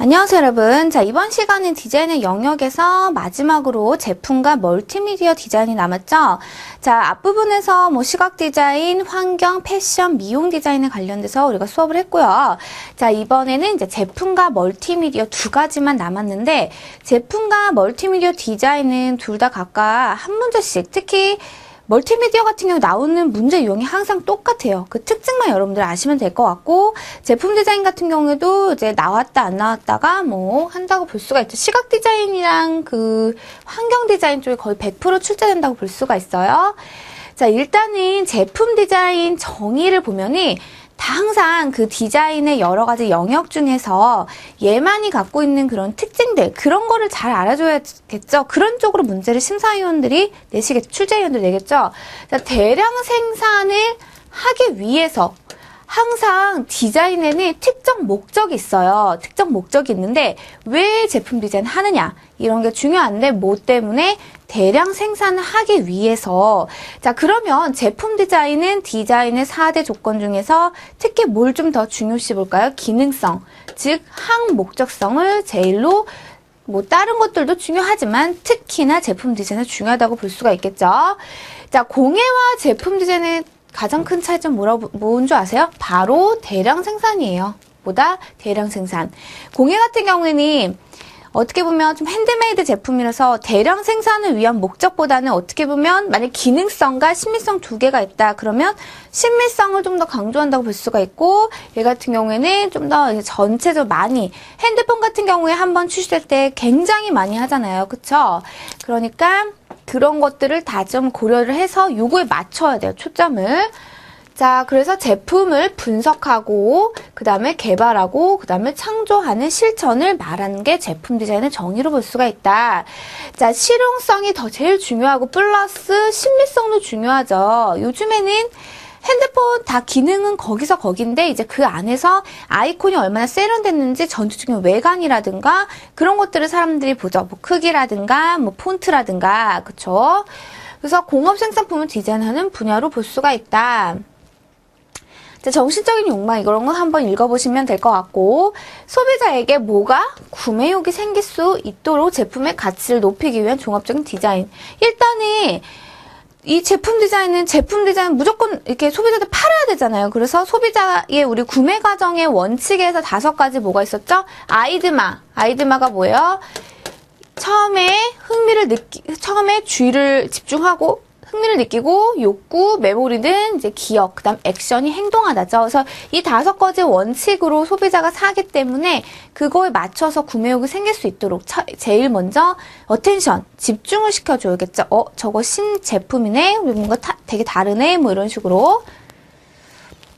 안녕하세요 여러분. 자 이번 시간은 디자인의 영역에서 마지막으로 제품과 멀티미디어 디자인이 남았죠? 자 앞부분에서 뭐 시각 디자인, 환경, 패션, 미용 디자인에 관련돼서 우리가 수업을 했고요. 자 이번에는 이제 제품과 멀티미디어 두 가지만 남았는데 제품과 멀티미디어 디자인은 둘 다 각각 한 문제씩 특히 멀티미디어 같은 경우 나오는 문제 유형이 항상 똑같아요. 그 특징만 여러분들 아시면 될 것 같고 제품 디자인 같은 경우에도 이제 나왔다 안 나왔다가 뭐 한다고 볼 수가 있죠. 시각 디자인이랑 그 환경 디자인 쪽이 거의 100% 출제된다고 볼 수가 있어요. 자 일단은 제품 디자인 정의를 보면이 다 항상 그 디자인의 여러 가지 영역 중에서 얘만이 갖고 있는 그런 특징들 그런 거를 잘 알아줘야겠죠. 그런 쪽으로 문제를 심사위원들이 내시겠죠. 출제위원들 내겠죠. 자, 대량 생산을 하기 위해서 항상 디자인에는 특정 목적이 있어요. 특정 목적이 있는데 왜 제품 디자인 하느냐 이런 게 중요한데 뭐 때문에 대량 생산을 하기 위해서 자 그러면 제품 디자인은 디자인의 4대 조건 중에서 특히 뭘 좀 더 중요시 볼까요? 기능성 즉 항목적성을 제일로 뭐 다른 것들도 중요하지만 특히나 제품 디자인은 중요하다고 볼 수가 있겠죠. 자 공예와 제품 디자인의 가장 큰 차이점 뭐라고 뭔줄 아세요? 바로 대량 생산이에요. 보다 대량 생산. 공예 같은 경우에는 어떻게 보면 좀 핸드메이드 제품이라서 대량 생산을 위한 목적보다는 어떻게 보면 만약 기능성과 신미성 두 개가 있다 그러면 신미성을 좀 더 강조한다고 볼 수가 있고 얘 같은 경우에는 좀 더 전체적으로 많이 핸드폰 같은 경우에 한번 출시될 때 굉장히 많이 하잖아요. 그쵸? 그러니까 그런 것들을 다 좀 고려를 해서 요거에 맞춰야 돼요 초점을 자, 그래서 제품을 분석하고, 그 다음에 개발하고, 그 다음에 창조하는 실천을 말하는 게 제품 디자인의 정의로 볼 수가 있다. 자, 실용성이 더 제일 중요하고, 플러스 신미성도 중요하죠. 요즘에는 핸드폰 다 기능은 거기서 거긴데, 이제 그 안에서 아이콘이 얼마나 세련됐는지 전체적인 외관이라든가, 그런 것들을 사람들이 보죠. 뭐 크기라든가, 뭐 폰트라든가, 그쵸? 그래서 공업 생산품을 디자인하는 분야로 볼 수가 있다. 자, 정신적인 욕망 이런 건 한번 읽어보시면 될 것 같고 소비자에게 뭐가 구매욕이 생길 수 있도록 제품의 가치를 높이기 위한 종합적인 디자인. 일단은 이 제품 디자인은 제품 디자인 무조건 이렇게 소비자들 팔아야 되잖아요. 그래서 소비자의 우리 구매 과정의 원칙에서 다섯 가지 뭐가 있었죠? 아이드마. 아이드마가 뭐예요? 처음에 흥미를 느끼, 처음에 주의를 집중하고 흥미를 느끼고 욕구, 메모리든 이제 기억, 그다음 액션이 행동하다죠. 그래서 이 다섯 가지 원칙으로 소비자가 사기 때문에 그거에 맞춰서 구매욕이 생길 수 있도록 차, 제일 먼저 어텐션, 집중을 시켜줘야겠죠. 어, 저거 신제품이네. 뭔가 타, 되게 다르네. 뭐 이런 식으로.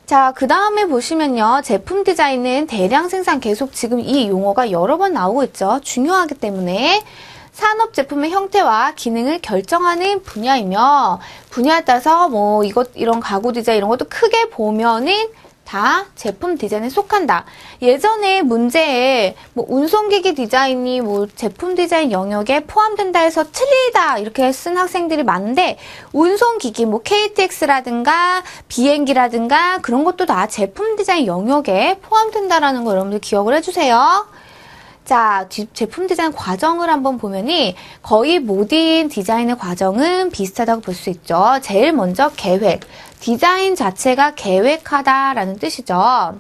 자, 그 다음에 보시면요. 제품 디자인은 대량 생산 계속 지금 이 용어가 여러 번 나오고 있죠. 중요하기 때문에. 산업 제품의 형태와 기능을 결정하는 분야이며 분야에 따라서 뭐 이것 이런 가구 디자인 이런 것도 크게 보면은 다 제품 디자인에 속한다. 예전에 문제에 뭐 운송기기 디자인이 뭐 제품 디자인 영역에 포함된다 해서 틀리다 이렇게 쓴 학생들이 많은데 운송기기 뭐 KTX라든가 비행기라든가 그런 것도 다 제품 디자인 영역에 포함된다라는 거 여러분들 기억을 해주세요. 자, 뒤- 제품 디자인 과정을 한번 보면이 거의 모든 디자인의 과정은 비슷하다고 볼 수 있죠. 제일 먼저 계획. 디자인 자체가 계획하다라는 뜻이죠.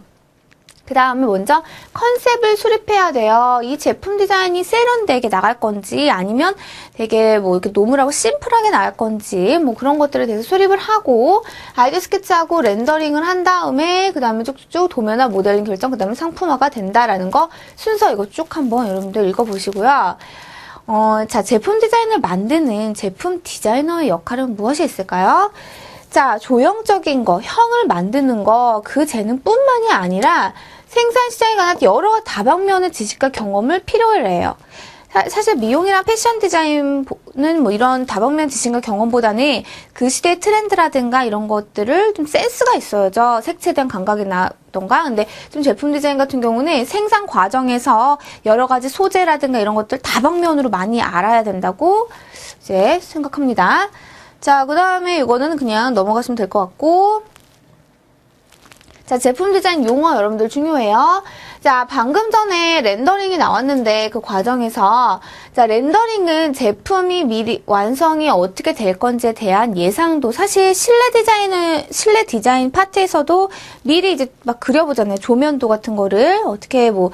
그 다음에 먼저 컨셉을 수립해야 돼요. 이 제품 디자인이 세련되게 나갈 건지 아니면 되게 뭐 이렇게 노멀하고 심플하게 나갈 건지 뭐 그런 것들에 대해서 수립을 하고 아이디어 스케치하고 렌더링을 한 다음에 그 다음에 쭉쭉 도면화 모델링 결정 그 다음에 상품화가 된다라는 거 순서 이거 쭉 한번 여러분들 읽어보시고요. 어, 자, 제품 디자인을 만드는 제품 디자이너의 역할은 무엇이 있을까요? 자, 조형적인 거, 형을 만드는 거, 그 재능뿐만이 아니라 생산 시장에 관한 여러 다방면의 지식과 경험을 필요로 해요. 사- 사실 미용이나 패션 디자인은 뭐 이런 다방면 지식과 경험보다는 그 시대의 트렌드라든가 이런 것들을 좀 센스가 있어야죠. 색채에 대한 감각이나던가. 근데 좀 제품 디자인 같은 경우는 생산 과정에서 여러 가지 소재라든가 이런 것들 다방면으로 많이 알아야 된다고 이제 생각합니다. 자, 그 다음에 이거는 그냥 넘어가시면 될 것 같고. 자, 제품 디자인 용어 여러분들 중요해요. 자, 방금 전에 렌더링이 나왔는데 그 과정에서 자, 렌더링은 제품이 미리 완성이 어떻게 될 건지에 대한 예상도 사실 실내 디자인을 실내 디자인 파트에서도 미리 이제 막 그려보잖아요. 조면도 같은 거를 어떻게 뭐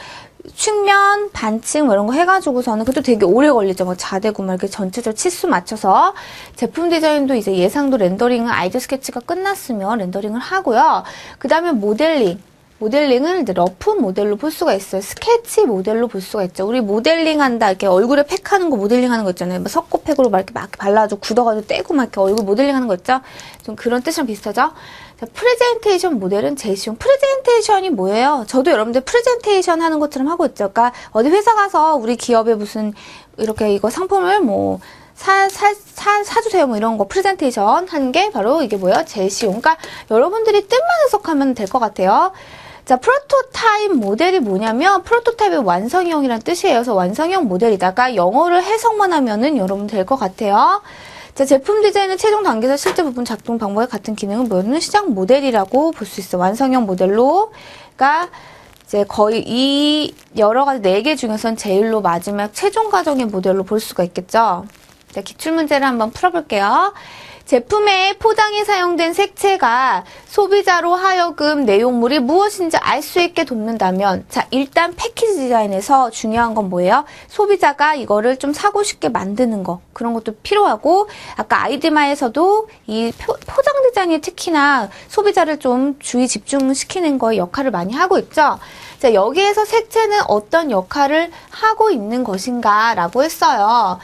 측면, 반층 뭐 이런 거 해가지고서는 그것도 되게 오래 걸리죠. 뭐 자대고 막 이렇게 전체적 치수 맞춰서 제품 디자인도 이제 예상도 렌더링은 아이디어 스케치가 끝났으면 렌더링을 하고요. 그 다음에 모델링. 모델링을 이제 러프 모델로 볼 수가 있어요. 스케치 모델로 볼 수가 있죠. 우리 모델링 한다, 이렇게 얼굴에 팩 하는 거 모델링 하는 거 있잖아요. 뭐 석고팩으로 막 이렇게 막 발라가지고 굳어가지고 떼고 막 이렇게 얼굴 모델링 하는 거 있죠? 좀 그런 뜻이랑 비슷하죠? 자, 프레젠테이션 모델은 쉬운. 프레젠테이션이 뭐예요? 저도 여러분들 프레젠테이션 하는 것처럼 하고 있죠. 그러니까 어디 회사 가서 우리 기업에 무슨 이렇게 이거 상품을 뭐 사, 사, 사, 사주세요. 뭐 이런 거 프레젠테이션 하는 게 바로 이게 뭐예요? 쉬운. 그러니까 여러분들이 뜻만 해석하면 될 것 같아요. 자, 프로토타입 모델이 뭐냐면 프로토타입의 완성형이란 뜻이에요. 그래서 완성형 모델이다가 영어를 해석만 하면은 여러분 될 것 같아요. 자, 제품 디자인의 최종 단계에서 실제 부분 작동 방법의 같은 기능은 뭐냐면 시작 모델이라고 볼 수 있어. 완성형 모델로. 그러니까 이제 거의 이 여러 가지 네 개 중에선 제일로 마지막 최종 과정의 모델로 볼 수가 있겠죠. 자, 기출 문제를 한번 풀어볼게요. 제품의 포장에 사용된 색채가 소비자로 하여금 내용물이 무엇인지 알 수 있게 돕는다면, 자, 일단 패키지 디자인에서 중요한 건 뭐예요? 소비자가 이거를 좀 사고 싶게 만드는 거. 그런 것도 필요하고, 아까 아이디마에서도 이 표, 포장 디자인이 특히나 소비자를 좀 주의 집중시키는 거에 역할을 많이 하고 있죠? 자, 여기에서 색채는 어떤 역할을 하고 있는 것인가 라고 했어요.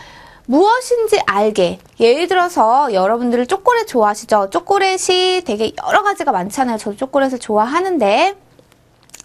무엇인지 알게. 예를 들어서 여러분들 초콜릿 좋아하시죠? 초콜릿이 되게 여러 가지가 많잖아요. 저도 초콜릿을 좋아하는데.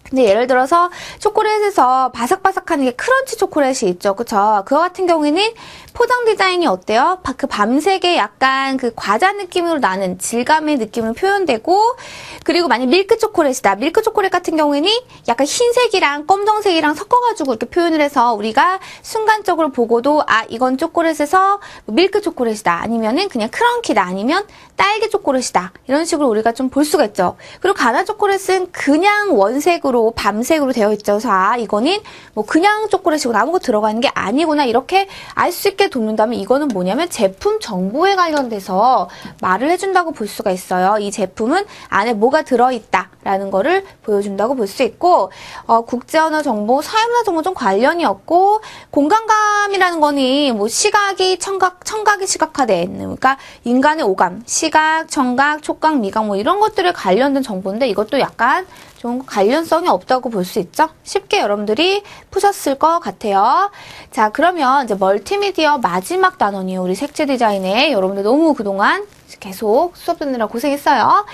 근데 예를 들어서 초콜릿에서 바삭바삭한 게 크런치 초콜릿이 있죠. 그쵸? 그거 같은 경우에는 포장 디자인이 어때요? 바- 그 밤색의 약간 그 과자 느낌으로 나는 질감의 느낌으로 표현되고 그리고 만약 밀크 초콜릿이다. 밀크 초콜릿 같은 경우에는 약간 흰색이랑 검정색이랑 섞어가지고 이렇게 표현을 해서 우리가 순간적으로 보고도 아 이건 초콜릿에서 밀크 초콜릿이다. 아니면은 그냥 크런키다. 아니면 딸기 초콜릿이다. 이런 식으로 우리가 좀 볼 수가 있죠. 그리고 가나 초콜릿은 그냥 원색으로 밤색으로 되어 있죠. 그래서 아 이거는 뭐 그냥 초콜릿이고 아무것도 들어가 있는 게 아니구나 이렇게 알 수 있게 돕는다면 이거는 뭐냐면 제품 정보에 관련돼서 말을 해준다고 볼 수가 있어요. 이 제품은 안에 뭐가 들어있다라는 거를 보여준다고 볼 수 있고 어, 국제 언어 정보, 사회문화 정보 좀 관련이 없고 공간감이라는 거니 뭐 시각이 청각, 청각이 시각화돼 있는 그러니까 인간의 오감, 시각, 청각, 촉각, 미각 뭐 이런 것들에 관련된 정보인데 이것도 약간 좀 관련성이 없다고 볼 수 있죠? 쉽게 여러분들이 푸셨을 것 같아요. 자, 그러면 이제 멀티미디어 마지막 단원이에요. 우리 색채 디자인에. 여러분들 너무 그동안 계속 수업 듣느라 고생했어요.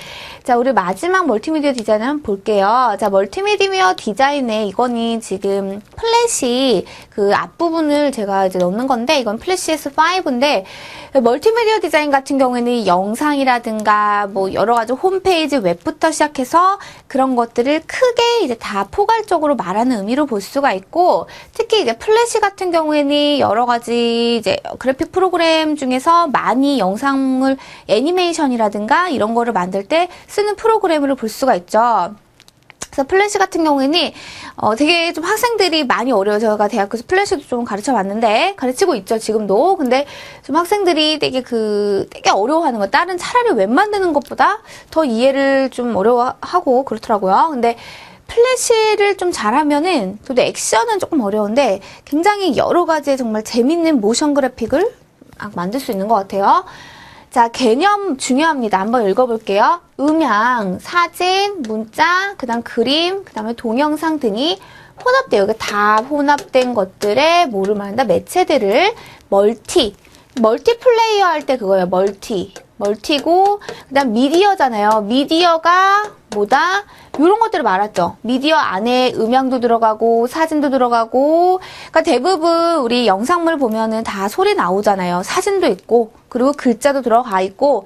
자, 우리 마지막 멀티미디어 디자인을 한번 볼게요. 자, 멀티미디어 디자인에 이거는 지금 플래시 그 앞부분을 제가 이제 넣는 건데, 이건 플래시 S5인데, 멀티미디어 디자인 같은 경우에는 영상이라든가 뭐 여러 가지 홈페이지 웹부터 시작해서 그런 것들을 크게 이제 다 포괄적으로 말하는 의미로 볼 수가 있고, 특히 이제 플래시 같은 경우에는 여러 가지 이제 그래픽 프로그램 중에서 많이 영상을 애니메이션이라든가 이런 거를 만들 때 쓰는 프로그램으로 볼 수가 있죠. 그래서 플래시 같은 경우에는 어, 되게 좀 학생들이 많이 어려워요. 제가 대학교에서 플래시도 좀 가르쳐 봤는데 가르치고 있죠 지금도. 근데 좀 학생들이 되게 그 되게 어려워하는 거. 다른 차라리 웹 만드는 것보다 더 이해를 좀 어려워하고 그렇더라고요. 근데 플래시를 좀 잘하면은 또 액션은 조금 어려운데 굉장히 여러 가지 정말 재밌는 모션 그래픽을 막 만들 수 있는 것 같아요. 자, 개념 중요합니다. 한번 읽어볼게요. 음향, 사진, 문자, 그 다음 그림, 그 다음에 동영상 등이 혼합돼요. 이게 다 혼합된 것들의 뭐를 말한다? 매체들을 멀티, 멀티플레이어 할 때 그거예요. 멀티. 멀티고, 그 다음 미디어잖아요. 미디어가 뭐다? 이런 것들을 말했죠. 미디어 안에 음향도 들어가고, 사진도 들어가고, 그러니까 대부분 우리 영상물 보면은 다 소리 나오잖아요. 사진도 있고, 그리고 글자도 들어가 있고,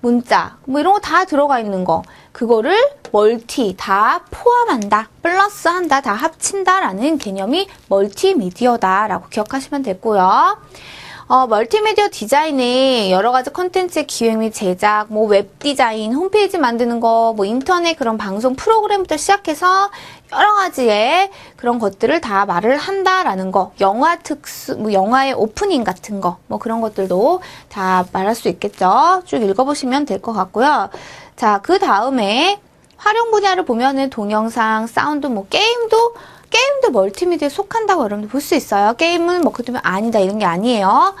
문자, 뭐 이런 거 다 들어가 있는 거. 그거를 멀티, 다 포함한다, 플러스 한다, 다 합친다라는 개념이 멀티미디어다라고 기억하시면 되고요. 어, 멀티미디어 디자인이 여러 가지 컨텐츠의 기획 및 제작, 뭐 웹 디자인, 홈페이지 만드는 거, 뭐 인터넷 그런 방송 프로그램부터 시작해서 여러 가지의 그런 것들을 다 말을 한다라는 거, 영화 특수, 뭐 영화의 오프닝 같은 거, 뭐 그런 것들도 다 말할 수 있겠죠. 쭉 읽어보시면 될 것 같고요. 자, 그 다음에 활용 분야를 보면은 동영상, 사운드, 뭐 게임도 게임도 멀티미디어에 속한다고 여러분들 볼 수 있어요. 게임은 뭐 그러면 아니다 이런 게 아니에요.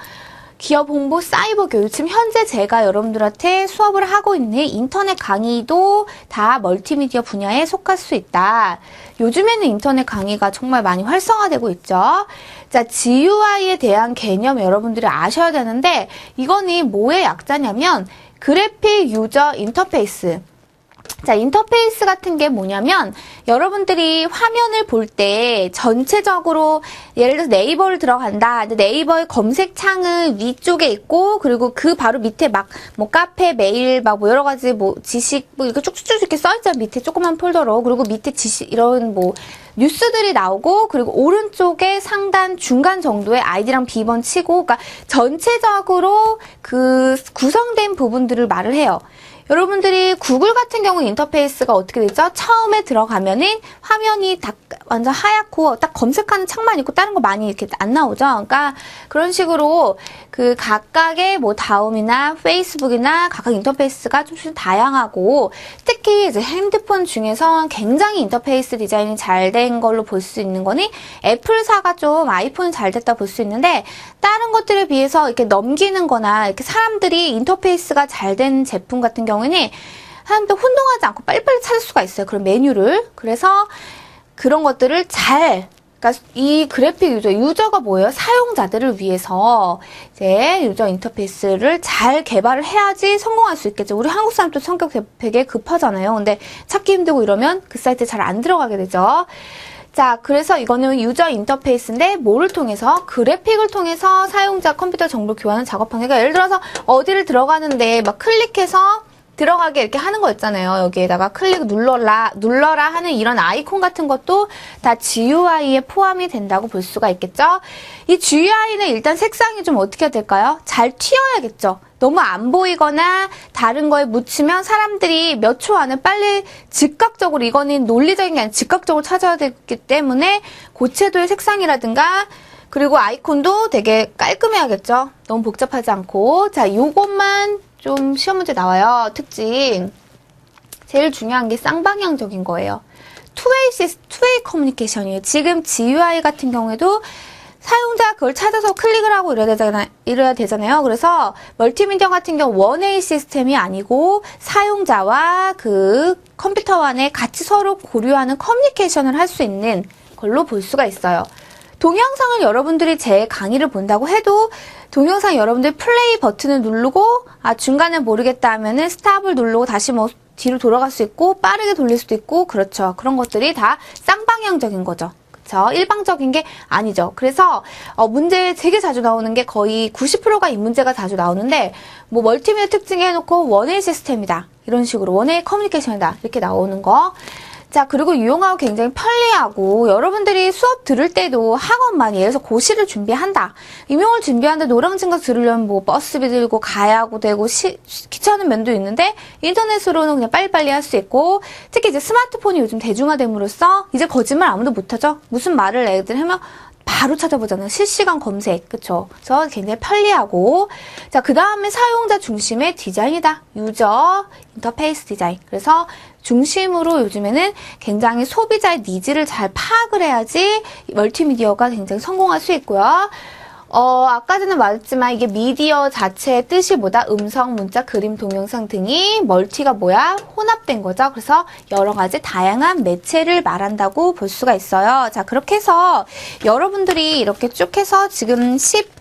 기업 홍보, 사이버 교육. 지금 현재 제가 여러분들한테 수업을 하고 있는 인터넷 강의도 다 멀티미디어 분야에 속할 수 있다. 요즘에는 인터넷 강의가 정말 많이 활성화되고 있죠. 자, GUI에 대한 개념 여러분들이 아셔야 되는데, 이거는 뭐의 약자냐면, 그래픽 유저 인터페이스. 자, 인터페이스 같은 게 뭐냐면 여러분들이 화면을 볼 때 전체적으로 예를 들어서 네이버를 들어간다. 네이버의 검색 창은 위쪽에 있고 그리고 그 바로 밑에 막 뭐 카페, 메일 막 뭐 여러 가지 뭐 지식 뭐 이렇게 쭉쭉쭉 이렇게 써 있잖아요. 밑에 조그만 폴더로. 그리고 밑에 지식 이런 뭐 뉴스들이 나오고 그리고 오른쪽에 상단 중간 정도의 아이디랑 비번 치고 그러니까 전체적으로 그 구성된 부분들을 말을 해요. 여러분들이 구글 같은 경우 인터페이스가 어떻게 되죠? 처음에 들어가면은 화면이 다 완전 하얗고 딱 검색하는 창만 있고 다른 거 많이 이렇게 안 나오죠. 그러니까 그런 식으로 그 각각의 뭐 다음이나 페이스북이나 각각 인터페이스가 좀씩 다양하고 특히 이제 핸드폰 중에서 굉장히 인터페이스 디자인이 잘 된 걸로 볼 수 있는 거니 애플사가 좀 아이폰이 잘 됐다 볼 수 있는데 다른 것들에 비해서 이렇게 넘기는 거나 이렇게 사람들이 인터페이스가 잘 된 제품 같은 경우 에는 사람들 혼동하지 않고 빨리빨리 찾을 수가 있어요. 그런 메뉴를. 그래서 그런 것들을 잘 그러니까 이 그래픽 유저, 유저가 뭐예요? 사용자들을 위해서 이제 유저 인터페이스를 잘 개발을 해야지 성공할 수 있겠죠. 우리 한국 사람도 성격 되게 급하잖아요. 근데 찾기 힘들고 이러면 그 사이트에 잘 안 들어가게 되죠. 자, 그래서 이거는 유저 인터페이스인데 뭐를 통해서 그래픽을 통해서 사용자 컴퓨터 정보 교환을 작업하는 그러니까 예를 들어서 어디를 들어가는데 막 클릭해서 들어가게 이렇게 하는 거 있잖아요. 여기에다가 클릭 눌러라, 눌러라 하는 이런 아이콘 같은 것도 다 GUI에 포함이 된다고 볼 수가 있겠죠. 이 GUI는 일단 색상이 좀 어떻게 될까요? 잘 튀어야겠죠. 너무 안 보이거나 다른 거에 묻히면 사람들이 몇 초 안에 빨리 즉각적으로 이거는 논리적인 게 아니라 즉각적으로 찾아야 되기 때문에 고채도의 색상이라든가 그리고 아이콘도 되게 깔끔해야겠죠. 너무 복잡하지 않고. 자, 요것만 좀 시험 문제 나와요. 특징. 제일 중요한 게 쌍방향적인 거예요. 투웨이 시스, 투웨이 커뮤니케이션이에요. 지금 GUI 같은 경우에도 사용자 그걸 찾아서 클릭을 하고 이래야 되잖아요. 이래야 되잖아요. 그래서 멀티미디어 같은 경우 원웨이 시스템이 아니고 사용자와 그 컴퓨터 안에 같이 서로 고려하는 커뮤니케이션을 할 수 있는 걸로 볼 수가 있어요. 동영상을 여러분들이 제 강의를 본다고 해도 동영상 여러분들 플레이 버튼을 누르고 아 중간에 모르겠다 하면은 스탑을 누르고 다시 뭐 뒤로 돌아갈 수 있고 빠르게 돌릴 수도 있고 그렇죠. 그런 것들이 다 쌍방향적인 거죠. 그렇죠. 일방적인 게 아니죠. 그래서 어, 문제 되게 자주 나오는 게 거의 90%가 이 문제가 자주 나오는데 뭐 멀티미디어 특징 해놓고 원웨이 시스템이다. 이런 식으로 원웨이 커뮤니케이션이다. 이렇게 나오는 거. 자, 그리고 유용하고 굉장히 편리하고 여러분들이 수업 들을 때도 학원만 예를 들어서 고시를 준비한다. 임용을 준비하는데 노량진가 들으려면 뭐 버스비 들고 가야 하고 되고 시, 귀찮은 면도 있는데 인터넷으로는 그냥 빨리빨리 할 수 있고 특히 이제 스마트폰이 요즘 대중화됨으로써 이제 거짓말 아무도 못하죠. 무슨 말을 애들 하면 바로 찾아보잖아요. 실시간 검색. 그쵸? 그래서 굉장히 편리하고. 자, 그 다음에 사용자 중심의 디자인이다. 유저 인터페이스 디자인. 그래서 중심으로 요즘에는 굉장히 소비자의 니즈를 잘 파악을 해야지 멀티미디어가 굉장히 성공할 수 있고요. 어, 아까 전에 말했지만 이게 미디어 자체의 뜻이 뭐다? 음성, 문자, 그림, 동영상 등이 멀티가 뭐야? 혼합된 거죠. 그래서 여러 가지 다양한 매체를 말한다고 볼 수가 있어요. 자, 그렇게 해서 여러분들이 이렇게 쭉 해서 지금 10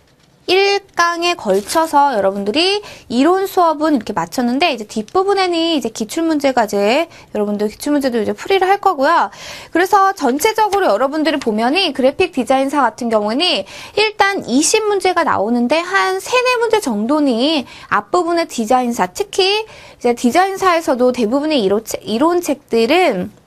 1강에 걸쳐서 여러분들이 이론 수업은 이렇게 마쳤는데 이제 뒷부분에는 이제 기출 문제가 이제 여러분들 기출 문제도 이제 풀이를 할 거고요. 그래서 전체적으로 여러분들이 보면이 그래픽 디자인사 같은 경우는 일단 20문제가 나오는데 한 3, 4문제 정도는 앞부분의 디자인사 특히 이제 디자인사에서도 대부분의 이론책, 이론책들은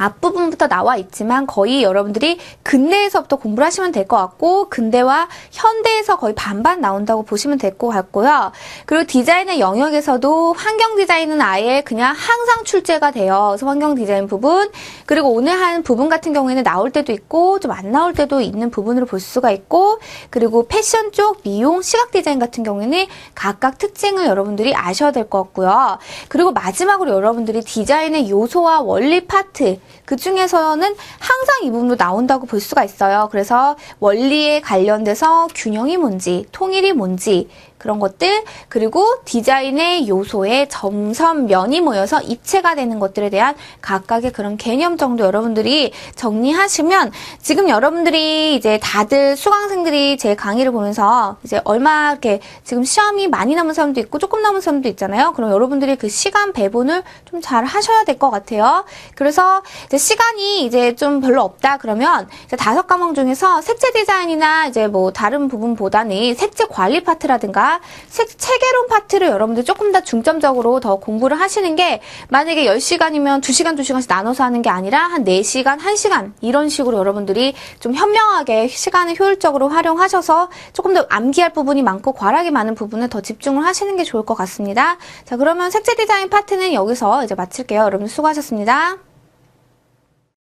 앞부분부터 나와 있지만 거의 여러분들이 근대에서부터 공부를 하시면 될 것 같고 근대와 현대에서 거의 반반 나온다고 보시면 될 것 같고요. 그리고 디자인의 영역에서도 환경 디자인은 아예 그냥 항상 출제가 돼요. 그래서 환경 디자인 부분 그리고 오늘 한 부분 같은 경우에는 나올 때도 있고 좀 안 나올 때도 있는 부분으로 볼 수가 있고 그리고 패션 쪽 미용 시각 디자인 같은 경우에는 각각 특징을 여러분들이 아셔야 될 것 같고요. 그리고 마지막으로 여러분들이 디자인의 요소와 원리 파트 그 중에서는 항상 이 부분도 나온다고 볼 수가 있어요. 그래서 원리에 관련돼서 균형이 뭔지, 통일이 뭔지, 그런 것들, 그리고 디자인의 요소에 점선, 면이 모여서 입체가 되는 것들에 대한 각각의 그런 개념 정도 여러분들이 정리하시면 지금 여러분들이 이제 다들 수강생들이 제 강의를 보면서 이제 얼마 이렇게 지금 시험이 많이 남은 사람도 있고 조금 남은 사람도 있잖아요. 그럼 여러분들이 그 시간 배분을 좀 잘 하셔야 될 것 같아요. 그래서 이제 시간이 이제 좀 별로 없다 그러면 이제 다섯 과목 중에서 색채 디자인이나 이제 뭐 다른 부분보다는 색채 관리 파트라든가 색 체계론 파트를 여러분들 조금 더 중점적으로 더 공부를 하시는 게 만약에 10시간이면 2시간, 2시간씩 나눠서 하는 게 아니라 한 4시간, 1시간 이런 식으로 여러분들이 좀 현명하게 시간을 효율적으로 활용하셔서 조금 더 암기할 부분이 많고 과락이 많은 부분을 더 집중을 하시는 게 좋을 것 같습니다. 자, 그러면 색채 디자인 파트는 여기서 이제 마칠게요. 여러분 수고하셨습니다.